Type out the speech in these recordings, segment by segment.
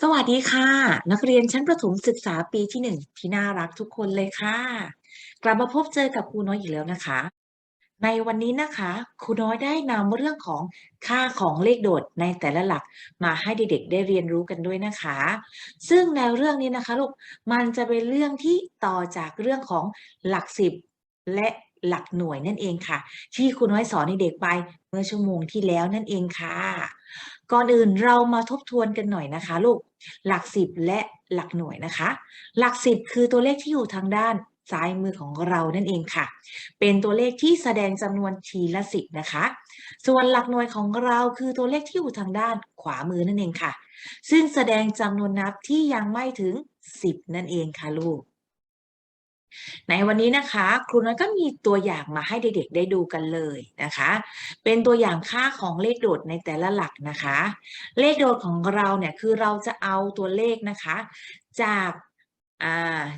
สวัสดีค่ะ นักเรียนชั้นประถมศึกษาปีที่หนึ่งที่น่ารักทุกคนเลยค่ะ กลับมาพบเจอกับครูน้อยอีกแล้วนะคะ ในวันนี้นะคะครูน้อยได้นำเรื่องของค่าของเลขโดดในแต่ละหลักมาให้เด็กๆได้เรียนรู้กันด้วยนะคะ ซึ่งในเรื่องนี้นะคะลูกมันจะเป็นเรื่องที่ต่อจากเรื่องของหลักสิบและหลักหน่วยนั่นเองค่ะ ที่ครูน้อยสอนในเด็กไปเมื่อชั่วโมงที่แล้วนั่นเองค่ะ ก่อนอื่นเรามาทบทวนกันหน่อยนะคะลูก หลักสิบและหลักหน่วยนะคะ หลักสิบคือตัวเลขที่อยู่ทางด้านซ้ายมือของเรานั่นเองค่ะ เป็นตัวเลขที่แสดงจำนวนทีละสิบนะคะ ส่วนหลักหน่วยของเราคือตัวเลขที่อยู่ทางด้านขวามือนั่นเองค่ะ ซึ่งแสดงจำนวนนับที่ยังไม่ถึงสิบนั่นเองค่ะลูก ในวันนี้นะคะครูน้อยก็มีตัวอย่างมาให้เด็กๆได้ดูกันเลยนะคะ เป็นตัวอย่างค่าของเลขโดดในแต่ละหลักนะคะ เลขโดดของเราเนี่ยคือเราจะเอาตัวเลขนะคะ จาก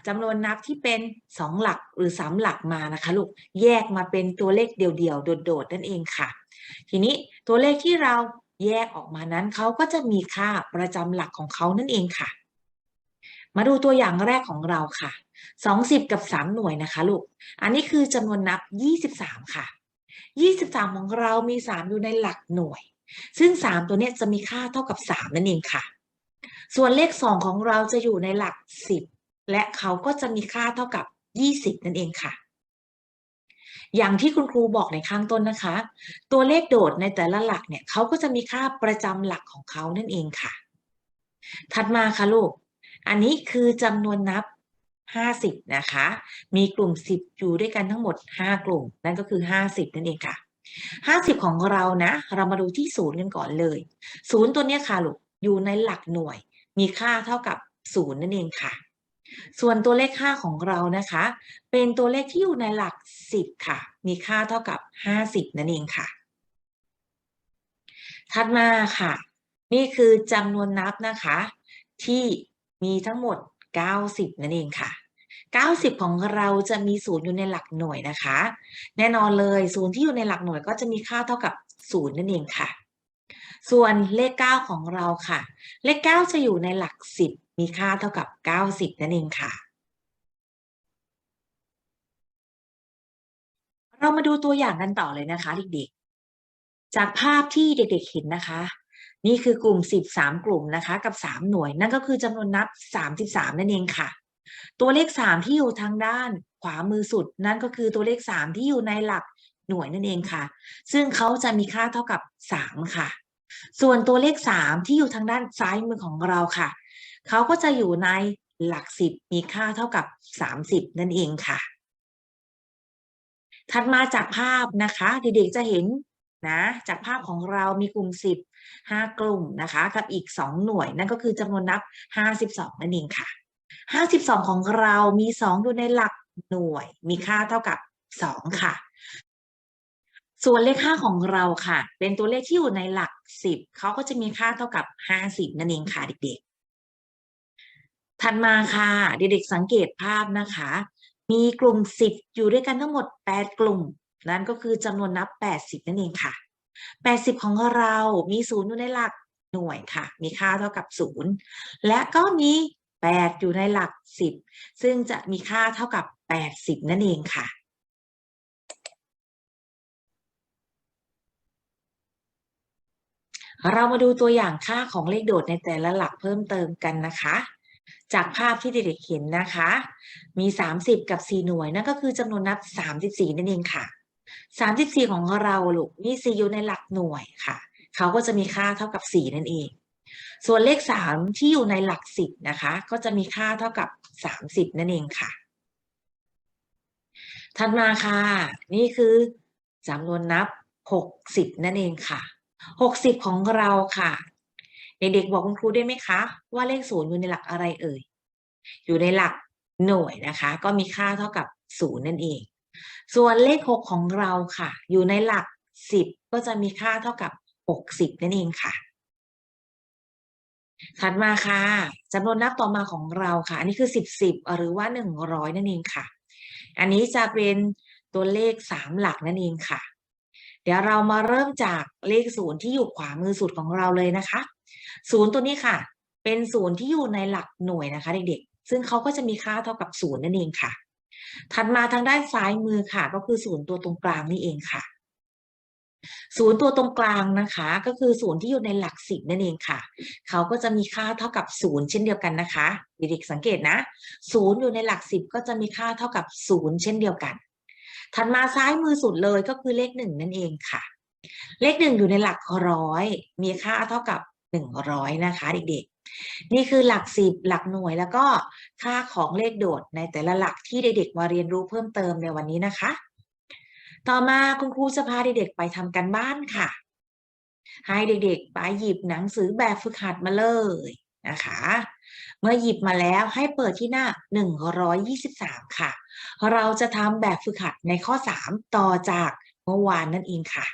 จำนวนนับที่เป็น 2 หลักหรือ 3 หลักมานะคะลูกแยกมาเป็นตัวเลขเดี่ยวๆโดดๆนั่นเองค่ะ ทีนี้ตัวเลขที่เราแยกออกมานั้นเขาก็จะมีค่าประจำหลักของเขานั่นเองค่ะ มาดูตัวอย่างแรกของเราค่ะ 20กับ3หน่วยนะคะลูก อันนี้คือจำนวนนับ23ค่ะ23ของเรามี3อยู่ในหลักหน่วย ซึ่ง3ตัวเนี้ยจะมีค่าเท่ากับ3นั่นเองค่ะ ส่วนเลข2ของเราจะอยู่ในหลัก10และเขาก็จะมีค่าเท่ากับ20นั่นเองค่ะ อย่างที่คุณครูบอกในข้างต้นนะคะ ตัวเลขโดดในแต่ละหลักเนี่ยเขาก็จะมีค่าประจำหลักของเขานั่นเองค่ะ ถัดมาค่ะลูก อันนี้คือจำนวนนับ 50 นะคะ มีกลุ่ม 10 อยู่ด้วยกันทั้งหมด 5 กลุ่ม นั่นก็คือ 50 นั่นเองค่ะ 50 ของเรานะ เรามาดูที่ศูนย์กันก่อนเลยศูนย์ตัวนี้ค่ะลูก อยู่ในหลักหน่วย มีค่าเท่ากับ0นั่นเองค่ะ ส่วนตัวเลขค่าของเรานะคะ เป็นตัวเลขที่อยู่ในหลัก 10 ค่ะ มีค่าเท่ากับ 50 นั่นเองค่ะ ถัดมาค่ะ นี่คือจำนวนนับนะคะ ที่มีทั้งหมด 90 นั่นเองค่ะ 90 ของเราจะมีศูนย์อยู่ในหลักหน่วยนะคะ แน่นอนเลยศูนย์ที่อยู่ในหลักหน่วยก็จะมีค่าเท่ากับ0นั่นเองค่ะ ส่วนเลข 9 ของเราค่ะ เลข 9 จะอยู่ในหลัก 10 มีค่าเท่ากับ 90 นั่นเองค่ะ เรามาดูตัวอย่างกันต่อเลยนะคะเด็กๆ จากภาพที่เด็กๆเห็นนะคะนี่คือกลุ่ม 13 กลุ่มนะคะ กับ 3 หน่วย นั่นก็คือจำนวนนับ 33 นั่นเองค่ะ ตัวเลข 3 ที่อยู่ทางด้านขวามือสุด นั่นก็คือตัวเลข 3 ที่อยู่ในหลักหน่วยนั่นเองค่ะ ซึ่งเขาจะมีค่าเท่ากับ 3 ค่ะ ส่วนตัวเลข 3 ที่อยู่ทางด้านซ้ายมือของเราค่ะ เขาก็จะอยู่ในหลัก 10 มีค่าเท่ากับ 30 นั่นเองค่ะ ถัดมาจากภาพนะคะ เด็กๆจะเห็นนะจากภาพของเรามีกลุ่ม 10 5 กลุ่มนะคะ กับอีก 2 หน่วย นั่นก็คือจำนวนนับ 52 นั่นเองค่ะ 52 ของเรามี 2 อยู่ในหลักหน่วย มีค่าเท่ากับ 2 ค่ะ ส่วนเลขค่าของเราค่ะ เป็นตัวเลขที่อยู่ในหลัก 10เขาก็จะมีค่าเท่ากับ 50 นั่นเองค่ะเด็กๆ ถัดมาค่ะเด็กๆสังเกตภาพนะคะ มีกลุ่ม 10 อยู่ด้วยกันทั้งหมด 8 กลุ่ม นั่นก็คือจำนวนนับ 80 นั่นเองค่ะ 80 ของเรามี 0 อยู่ในหลักหน่วยค่ะ มีค่าเท่ากับ 0 และก็มี 8 อยู่ในหลัก 10 ซึ่งจะมีค่าเท่ากับ 80 นั่นเองค่ะ เรามาดูตัวอย่างค่าของเลขโดดในแต่ละหลักเพิ่มเติมกันนะคะ จากภาพที่เด็กๆเห็นนะคะ มี 30 กับ 4 หน่วย นั่นก็คือจำนวนนับ 34 นั่นเองค่ะ 34 ของเราลูกมี4อยู่ในหลักหน่วยค่ะ เขาก็จะมีค่าเท่ากับ 4 นั่นเอง ส่วนเลข 3 ที่อยู่ในหลัก10นะคะ ก็จะมีค่าเท่ากับ 30 นั่นเองค่ะ ถัดมาค่ะ นี่คือจำนวนนับ 60 นั่นเองค่ะ 60 ของเราค่ะเด็กๆบอกคุณครูได้ไหมคะ ว่าเลขศูนย์อยู่ในหลักอะไรเอ่ย อยู่ในหลักหน่วยนะคะ ก็มีค่าเท่ากับศูนย์นั่นเอง ส่วนเลข 6 ของเราค่ะ อยู่ในหลัก 10 ก็จะมีค่าเท่ากับ 60 นั่นเองค่ะ ถัดมาค่ะจำนวนนับต่อมาของเราค่ะ อันนี้คือ10 10หรือว่า100นั่นเองค่ะ อันนี้จะเป็นตัวเลข3หลักนั่นเองค่ะ เดี๋ยวเรามาเริ่มจากเลขศูนย์ที่อยู่ขวามือสุดของเราเลยนะคะศูนย์ตัวนี้ค่ะ เป็นศูนย์ที่อยู่ในหลักหน่วยนะคะ เด็กๆ ซึ่งเขาก็จะมีค่าเท่ากับศูนย์นั่นเองค่ะ ถัดมาทางด้านซ้ายมือค่ะ ก็คือศูนย์ตัวตรงกลางนี่เองค่ะ ศูนย์ตัวตรงกลางนะคะ ก็คือศูนย์ที่อยู่ในหลักสิบนั่นเองค่ะ เขาก็จะมีค่าเท่ากับศูนย์เช่นเดียวกันนะคะเด็กๆสังเกตนะศูนย์อยู่ในหลักสิบก็จะมีค่าเท่ากับศูนย์เช่นเดียวกัน ถัดมาซ้ายมือสุดเลยก็คือเลขหนึ่งนั่นเองค่ะ เลขหนึ่งอยู่ในหลักร้อย มีค่าเท่ากับหนึ่งร้อยนะคะ เด็กๆ นี่คือหลักสิบหลักหน่วยแล้วก็ค่าของเลขโดดในแต่ละหลักที่เด็กๆมาเรียนรู้เพิ่มเติมในวันนี้นะคะ ต่อมาคุณครูจะพาเด็กๆไปทำกันบ้านค่ะ ให้เด็กๆไปหยิบหนังสือแบบฝึกหัดมาเลยนะคะ เมื่อหยิบมาแล้วให้เปิดที่หน้า 123 ค่ะ เราจะทำแบบฝึกหัดในข้อ 3 ต่อจากเมื่อวานนั่นเองค่ะ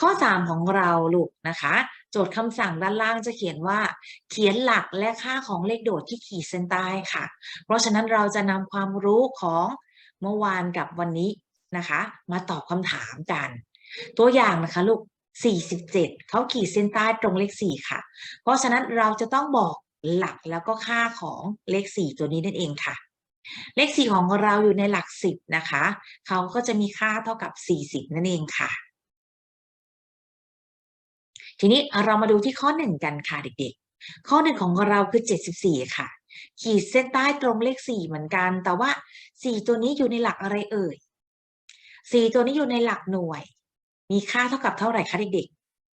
ข้อ 3 ของเราลูกนะคะ โจทย์คำสั่งด้านล่างจะเขียนว่า เขียนหลักและค่าของเลขโดดที่ขีดเส้นใต้ค่ะ เพราะฉะนั้นเราจะนำความรู้ของ เมื่อวานกับวันนี้นะคะ มาตอบคำถามกัน ตัวอย่างนะคะลูก 47 เขาขีดเส้นใต้ตรงเลข 4 ค่ะ เพราะฉะนั้นเราจะต้องบอกหลักแล้วก็ค่าของเลข 4 ตัวนี้นั่นเองค่ะ เลข 4 ของเราอยู่ในหลัก 10 นะคะ เขาก็จะมีค่าเท่ากับ 40 นั่นเองค่ะ ทีนี้เรามาดูที่ข้อ 1 กันค่ะเด็กๆ ข้อ 1 ของเราคือ 74 ค่ะ ขีดเส้นใต้ตรงเลข4เหมือนกัน แต่ว่า4ตัวนี้อยู่ในหลักอะไรเอ่ย4ตัวนี้อยู่ในหลักหน่วย มีค่าเท่ากับเท่าไหร่คะเด็ก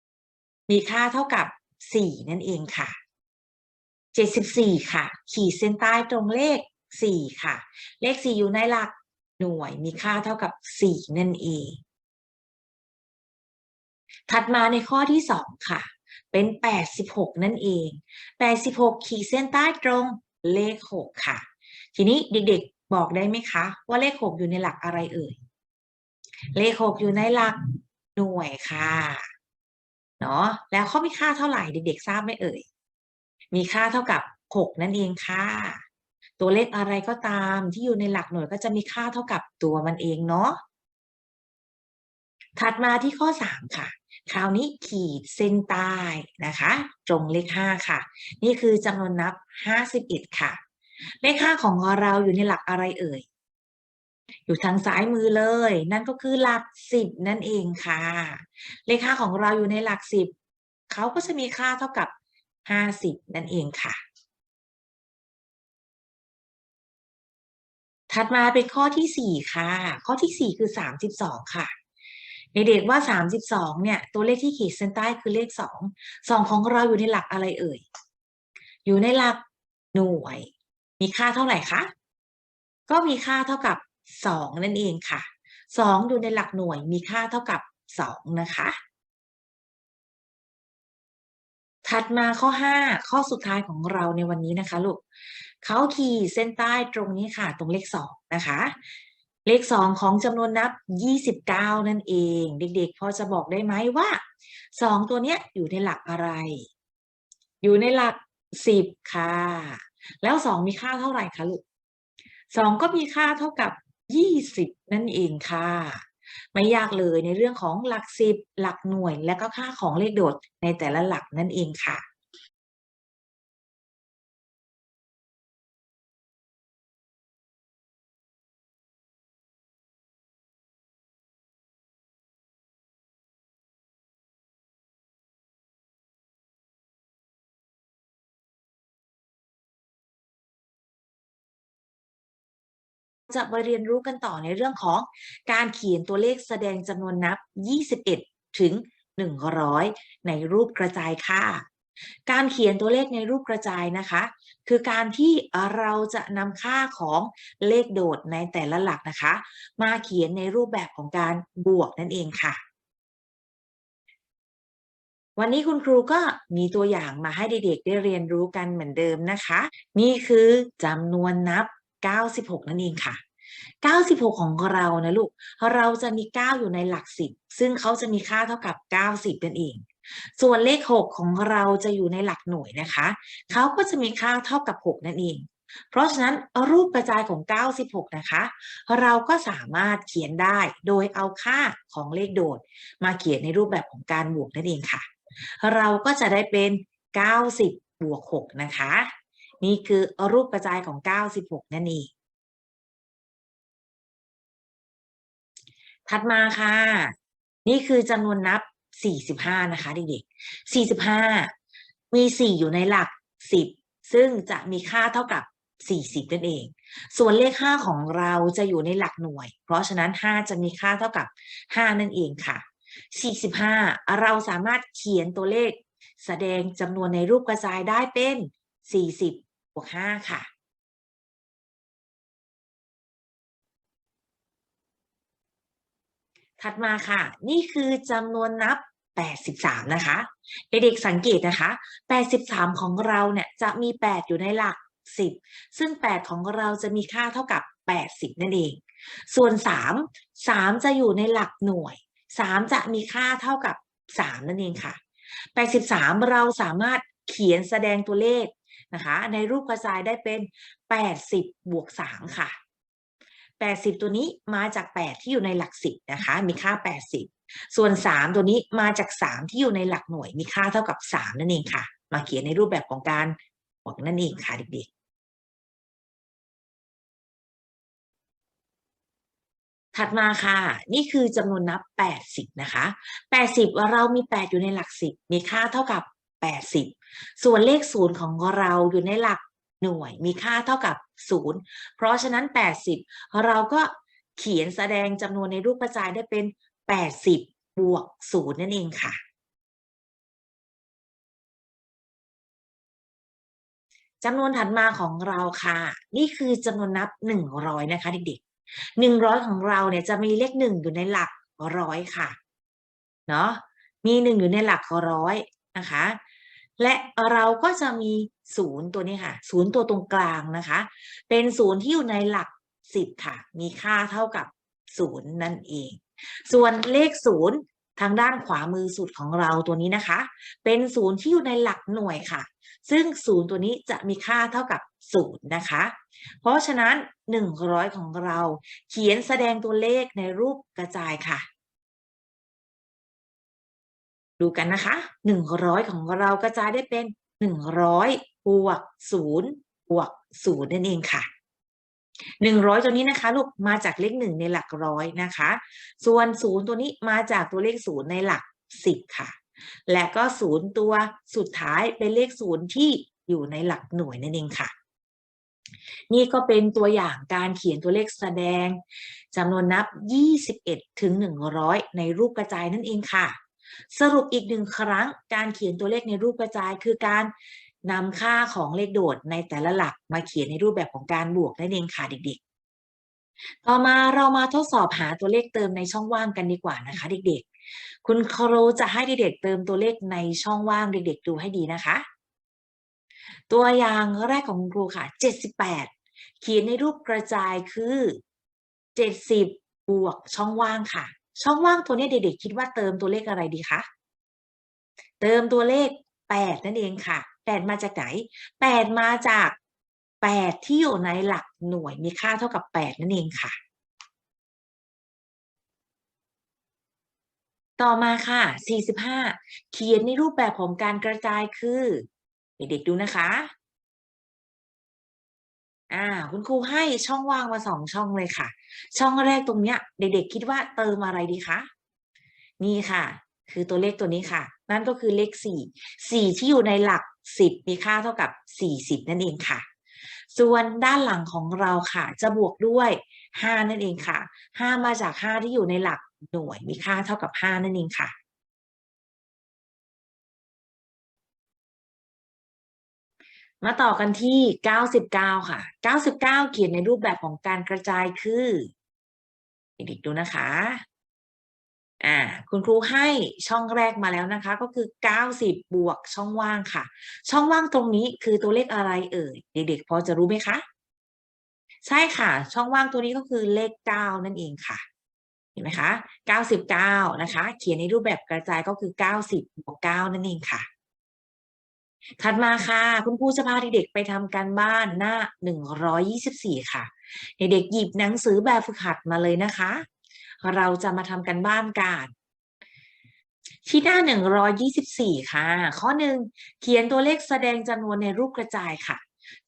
ๆ มีค่าเท่ากับ4นั่นเองค่ะ74ค่ะ ขีดเส้นใต้ตรงเลข4ค่ะ เลข4อยู่ในหลักหน่วย มีค่าเท่ากับ4นั่นเอง ถัดมาในข้อที่2ค่ะ เป็น86นั่นเอง86ขีดเส้นใต้ตรง เลข 6 ค่ะ ทีนี้เด็กๆบอกได้ไหมคะ ว่าเลข 6 อยู่ในหลักอะไรเอ่ย เลข 6 อยู่ในหลักหน่วยค่ะ เนาะแล้วเขามีค่าเท่าไหร่เด็กๆทราบไหมเอ่ย มีค่าเท่ากับ 6 นั่นเองค่ะ ตัวเลขอะไรก็ตามที่อยู่ในหลักหน่วยก็จะมีค่าเท่ากับตัวมันเองเนาะถัดมาที่ข้อ 3 ค่ะ คราวนี้ขีดเส้นใต้นะคะ ตรงเลข5ค่ะ นี่คือจำนวนนับ51ค่ะ เลข5ของเราอยู่ในหลักอะไรเอ่ย อยู่ทางซ้ายมือเลย นั่นก็คือหลัก10นั่นเองค่ะ เลข5ของเราอยู่ในหลัก10เขาก็จะมีค่าเท่ากับ50นั่นเองค่ะถัดมาเป็นข้อที่ 4 ค่ะ ข้อที่ 4 คือ 32 ค่ะ เด็กๆว่า32เนี่ย ตัวเลขที่ขีดเส้นใต้คือเลข2 2ของเราอยู่ในหลักอะไรเอ่ย อยู่ในหลักหน่วย มีค่าเท่าไหร่คะ ก็มีค่าเท่ากับ2นั่นเองค่ะ2อยู่ในหลักหน่วย มีค่าเท่ากับ2นะคะ ถัดมาข้อ5ข้อสุดท้ายของเราในวันนี้นะคะลูกเขาขีดเส้นใต้ตรงนี้ค่ะ ตรงเลข2นะคะ เลข2ของจำนวนนับ29นั่นเอง เด็กๆ พอจะบอกได้ไหมว่า2ตัวเนี้ยอยู่ในหลักอะไร อยู่ในหลัก10ค่ะ แล้ว2มีค่าเท่าไหร่คะลูก2ก็มีค่าเท่ากับ20นั่นเองค่ะ ไม่ยากเลยในเรื่องของหลัก10หลักหน่วยและก็ค่าของเลขโดดในแต่ละหลักนั่นเองค่ะ จะมาเรียนรู้กันต่อในเรื่องของการเขียนตัวเลขแสดงจำนวนนับ 21 ถึง 100 ในรูปกระจายค่ะ การเขียนตัวเลขในรูปกระจายนะคะ คือการที่เราจะนำค่าของเลขโดดในแต่ละหลักนะคะ มาเขียนในรูปแบบของการบวกนั่นเองค่ะวันนี้คุณครูก็มีตัวอย่างมาให้เด็กๆได้เรียนรู้กันเหมือนเดิมนะคะ นี่คือจำนวนนับ 96 นั่นเองค่ะ 96 ของเรานะลูก เราจะมี 9 อยู่ในหลัก 10 ซึ่งเขาจะมีค่าเท่ากับ 90นั่นเอง ส่วนเลข 6 ของเราจะอยู่ในหลักหน่วยนะคะ เขาก็จะมีค่าเท่ากับ 6 นั่นเอง เพราะฉะนั้นรูปกระจายของ 96 นะคะ เราก็สามารถเขียนได้โดยเอาค่าของเลขโดด มาเขียนในรูปแบบของการบวกนั่นเองค่ะ เราก็จะได้เป็น 90 บวก 6 นะคะ นี่คือรูปกระจายของ 96 นั่นเองถัดมาค่ะ นี่คือจำนวนนับ 45 นะคะเด็กๆ45 มี 4 อยู่ในหลัก 10 ซึ่งจะมีค่าเท่ากับ 40 นั่นเอง ส่วนเลข 5 ของเราจะอยู่ในหลักหน่วย เพราะฉะนั้น 5 จะมีค่าเท่ากับ 5 นั่นเองค่ะ 45 เราสามารถเขียนตัวเลข แสดงจำนวนในรูปกระจายได้เป็น 40 บวก5ค่ะ ถัดมาค่ะ นี่คือจำนวนนับ 83 นะคะ เด็กๆสังเกตนะคะ 83 ของเราเนี่ยจะมี 8 อยู่ในหลัก 10 ซึ่ง 8 ของเราจะมีค่าเท่ากับ 80 นั่นเอง ส่วน 3 3 จะอยู่ในหลักหน่วย 3 จะมีค่าเท่ากับ 3 นั่นเองค่ะ 83 เราสามารถเขียนแสดงตัวเลข นะคะ ในรูปกระจายได้เป็น 80 บวก 3 ค่ะ 80 ตัวนี้มาจาก 8 ที่อยู่ในหลัก 10 นะคะ มีค่า 80 ส่วน 3 ตัวนี้มาจาก 3 ที่อยู่ในหลักหน่วย มีค่าเท่ากับ 3 นั่นเองค่ะ มาเขียนในรูปแบบของการบวกนั่นเองค่ะเด็กๆถัดมาค่ะ นี่คือจำนวนนับ 80 นะคะ 80 เรามี 8 อยู่ในหลัก 10 มีค่าเท่ากับ 80 ส่วนเลข0ของเราอยู่ในหลักหน่วย มีค่าเท่ากับ 0 เพราะฉะนั้น 80 เราก็เขียนแสดงจำนวนในรูปกระจายได้เป็น 80 บวก 0 นั่นเองค่ะ จำนวนถัดมาของเราค่ะ นี่คือจำนวนนับ 100 นะคะเด็กๆ 100 ของเราเนี่ยจะมีเลข 1 อยู่ในหลักร้อยค่ะ เนาะมี 1 อยู่ในหลักร้อยนะคะ และเราก็จะมี0ตัวนี้ค่ะ0ตัวตรงกลางนะคะ เป็น0ที่อยู่ในหลัก10ค่ะ มีค่าเท่ากับ0นั่นเอง ส่วนเลข0ทางด้านขวามือสุดของเราตัวนี้นะคะ เป็น0ที่อยู่ในหลักหน่วยค่ะ ซึ่ง0ตัวนี้จะมีค่าเท่ากับ0นะคะ เพราะฉะนั้น 100 ของเราเขียนแสดงตัวเลขในรูปกระจายค่ะ ดูกันนะคะ100ของเรากระจายได้เป็น100บวก0บวก0นั่นเองค่ะ100ตัวนี้นะคะลูกมาจากเลข1ในหลักร้อยนะคะ ส่วน0ตัวนี้มาจากตัวเลข0ในหลัก10ค่ะ และก็0ตัวสุดท้ายเป็นเลข0ที่อยู่ในหลักหน่วยนั่นเองค่ะ นี่ก็เป็นตัวอย่างการเขียนตัวเลขแสดงจำนวนนับ 21 ถึง 100 ในรูปกระจายนั่นเองค่ะ สรุปอีกหนึ่งครั้งการเขียนตัวเลขในรูปกระจายคือการนำค่าของเลขโดดในแต่ละหลักมาเขียนในรูปแบบของการบวกนั่นเองค่ะเด็กๆ ต่อมาเรามาทดสอบหาตัวเลขเติมในช่องว่างกันดีกว่านะคะ เด็กๆ คุณครูจะให้เด็กๆเติมตัวเลขในช่องว่างเด็ก ๆ ดูให้ดีนะคะ ตัวอย่างแรกของคุณครูค่ะ 78 เขียนในรูปกระจายคือ 70 บวกช่องว่างค่ะ ช่องว่างตัวนี้เด็กๆคิดว่าเติมตัวเลขอะไรดีคะ เติมตัวเลข8นั่นเองค่ะ8มาจากไหน8มาจาก8ที่อยู่ในหลักหน่วยมีค่าเท่ากับ8นั่นเองค่ะ ต่อมาค่ะ45เขียนในรูปแบบของการกระจายคือ เด็กๆดูนะคะ อ่าคุณครูให้ช่องว่างมาสองช่องเลยค่ะ ช่องแรกตรงเนี้ย เด็กๆคิดว่าเติมอะไรดีคะนี่ค่ะ คือตัวเลขตัวนี้ค่ะ นั่นก็คือเลขสี่สี่ที่อยู่ในหลักสิบมีค่าเท่ากับสี่สิบนั่นเองค่ะ ส่วนด้านหลังของเราค่ะ จะบวกด้วยห้านั่นเองค่ะห้ามาจากห้าที่อยู่ในหลักหน่วยมีค่าเท่ากับห้านั่นเองค่ะ มาต่อกันที่ 99 ค่ะ 99 เขียนในรูปแบบของการกระจายคือเด็กๆดูนะคะ อ่า คุณครูให้ช่องแรกมาแล้วนะคะ ก็คือ 90 บวกช่องว่างค่ะ ช่องว่างตรงนี้คือตัวเลขอะไรเอ่ย เด็กๆ พอจะรู้ไหมคะ ใช่ค่ะ ช่องว่างตัวนี้ก็คือเลข 9 นั่นเองค่ะ เห็นไหมคะ 99 นะคะ เขียนในรูปแบบกระจายก็คือ 90 บวก 9 นั่นเองค่ะ ถัดมาค่ะ คุณครูจะพาเด็กๆไปทำการบ้านหน้า 124 ค่ะ เด็กๆหยิบหนังสือแบบฝึกหัดมาเลยนะคะ เราจะมาทำกันบ้านกันที่หน้า 124 ค่ะ ข้อหนึ่งเขียนตัวเลขแสดงจำนวนในรูปกระจายค่ะ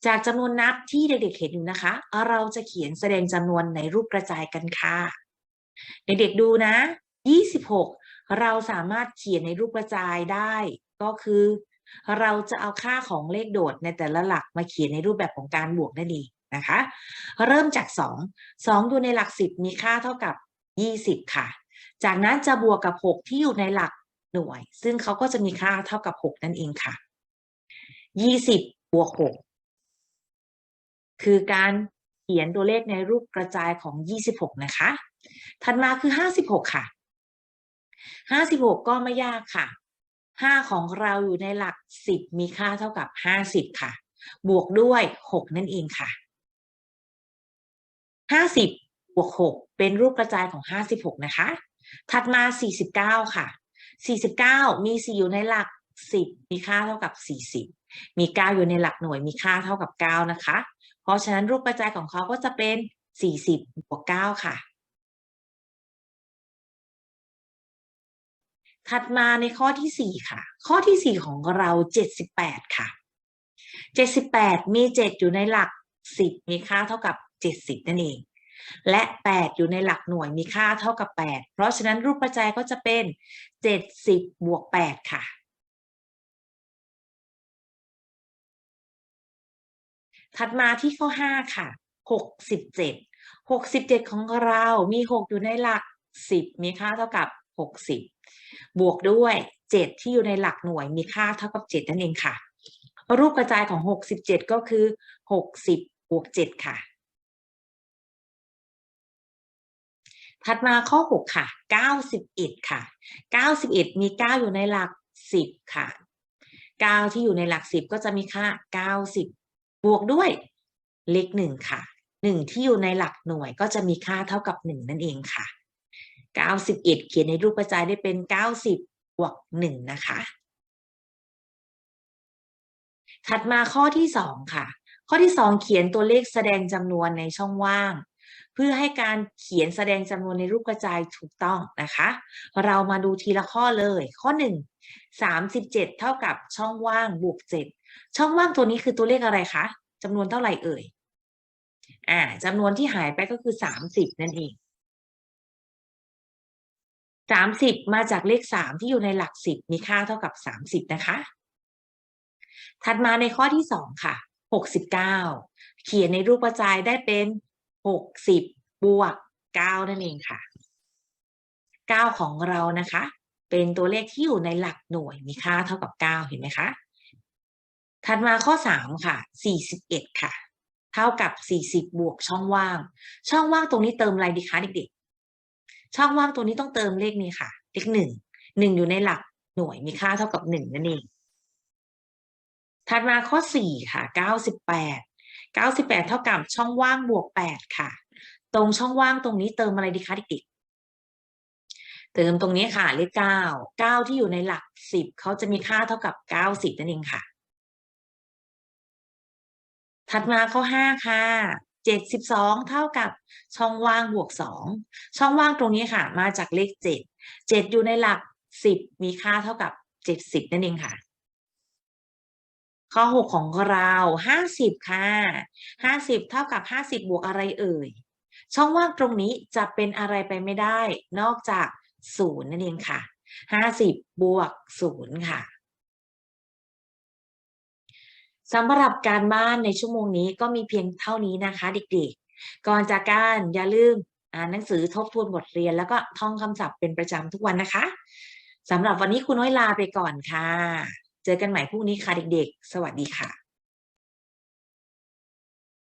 จากจำนวนนับที่เด็กๆเห็นอยู่นะคะ เราจะเขียนแสดงจำนวนในรูปกระจายกันค่ะ เด็กๆดูนะ 26 เราสามารถเขียนในรูปกระจายได้ ก็คือ เราจะเอาค่าของเลขโดดในแต่ละหลักมาเขียนในรูปแบบของการบวกนั่นเองนะคะ เริ่มจาก 2 2 อยู่ในหลัก 10 มีค่าเท่ากับ 20 ค่ะ จากนั้นจะบวกกับ 6 ที่อยู่ในหลักหน่วย ซึ่งเขาก็จะมีค่าเท่ากับ 6 นั่นเองค่ะ 20 บวก 6 คือการเขียนตัวเลขในรูปกระจายของ 26 นะคะ ถัดมาคือ 56 ค่ะ 56 ก็ไม่ยากค่ะ 5 ของเราอยู่ในหลัก 10 มีค่าเท่ากับ 50 ค่ะ บวกด้วย 6 นั่นเองค่ะ 50 บวก 6 เป็นรูปกระจายของ 56 นะคะ ถัดมา 49 ค่ะ 49 มี 4 อยู่ในหลัก 10 มีค่าเท่ากับ 40 มี 9 อยู่ในหลักหน่วยมีค่าเท่ากับ 9 นะคะ เพราะฉะนั้นรูปกระจายของเขาก็จะเป็น 40 บวก 9 ค่ะ ถัดมาในข้อที่ 4 ค่ะ ข้อที่ 4 ของเรา 78 ค่ะ 78 มี 7 อยู่ในหลัก 10 มีค่าเท่ากับ 70 นั่นเอง และ 8 อยู่ในหลักหน่วยมีค่าเท่ากับ 8 เพราะฉะนั้นรูปกระจายก็จะเป็น 70 บวก 8 ค่ะ ถัดมาที่ข้อ 5 ค่ะ 67 67 ของเรามี 6 อยู่ในหลัก 10 มีค่าเท่ากับ 60 บวกด้วย 7 ที่อยู่ในหลักหน่วยมีค่าเท่ากับ 7 นั่นเองค่ะ รูปกระจายของ 67 ก็คือ 60 บวก 7 ค่ะ ถัดมาข้อ 6 ค่ะ 91 ค่ะ 91 มี 9 อยู่ในหลัก 10 ค่ะ 9 ที่อยู่ในหลัก 10 ก็จะมีค่า 90 บวกด้วยเลข1ค่ะ 1 ที่อยู่ในหลักหน่วยก็จะมีค่าเท่ากับ 1 นั่นเองค่ะ 91 เขียนในรูปกระจายได้เป็น 90บวก1นะคะ ถัดมาข้อที่ 2 ค่ะ ข้อที่ 2 เขียนตัวเลขแสดงจำนวนในช่องว่าง เพื่อให้การเขียนแสดงจำนวนในรูปกระจายถูกต้องนะคะ เรามาดูทีละข้อเลย ข้อ 1 37 เท่ากับช่องว่างบวก 7 ช่องว่างตัวนี้คือตัวเลขอะไรคะจำนวนเท่าไหร่เอ่ยอ่าจำนวนที่หายไปก็คือ 30 นั่นเอง 30มสิบมาจากเลข3ที่อยู่ในหลัก10มีค่าเท่ากับ30นะคะ ถัดมาในข้อที่2ค่ะ69เก้าเขียนในรูปกระจายได้เป็น60บบวก9นั่นเองค่ะ9ของเรานะคะ เป็นตัวเลขที่อยู่ในหลักหน่วยมีค่าเท่ากับ9เห็นไหมคะ ถัดมาข้อ3ค่ะ41ค่ะ เท่ากับ40 บวกช่องว่าง ช่องว่างตรงนี้เติมอะไรดีคะเด็ก ช่องว่างตัวนี้ต้องเติมเลขนี้ค่ะ เลข1 1อยู่ในหลักหน่วยมีค่าเท่ากับ1นั่นเอง ถัดมาข้อ4ค่ะ98 98เก้าสิบแปดเท่ากับช่องว่างบวก8ค่ะ ตรงช่องว่างตรงนี้เติมอะไรดีคะเด็กๆ เติมตรงนี้ค่ะ เลข9 9ที่อยู่ในหลัก10เขาจะมีค่าเท่ากับ90นั่นเองค่ะ ถัดมาข้อ5ค่ะ 72 เท่ากับช่องว่างบวก 2 ช่องว่างตรงนี้ค่ะ มาจากเลข 7 7 อยู่ในหลัก 10 มีค่าเท่ากับ 70 นั่นเองค่ะ ข้อ 6 ของเรา 50 ค่ะ 50 เท่ากับ 50 บวกอะไรเอ่ย ช่องว่างตรงนี้จะเป็นอะไรไปไม่ได้ นอกจาก 0 นั่นเองค่ะ 50 บวก 0 ค่ะ สำหรับการบ้านในชั่วโมงนี้ก็มีเพียงเท่านี้นะคะ เด็กๆ ก่อนจากการอย่าลืมอ่านหนังสือทบทวนบทเรียน แล้วก็ท่องคำศัพท์เป็นประจำทุกวันนะคะสำหรับวันนี้คุณน้อยลาไปก่อนค่ะ เจอกันใหม่พรุ่งนี้ค่ะเด็กๆ สวัสดีค่ะ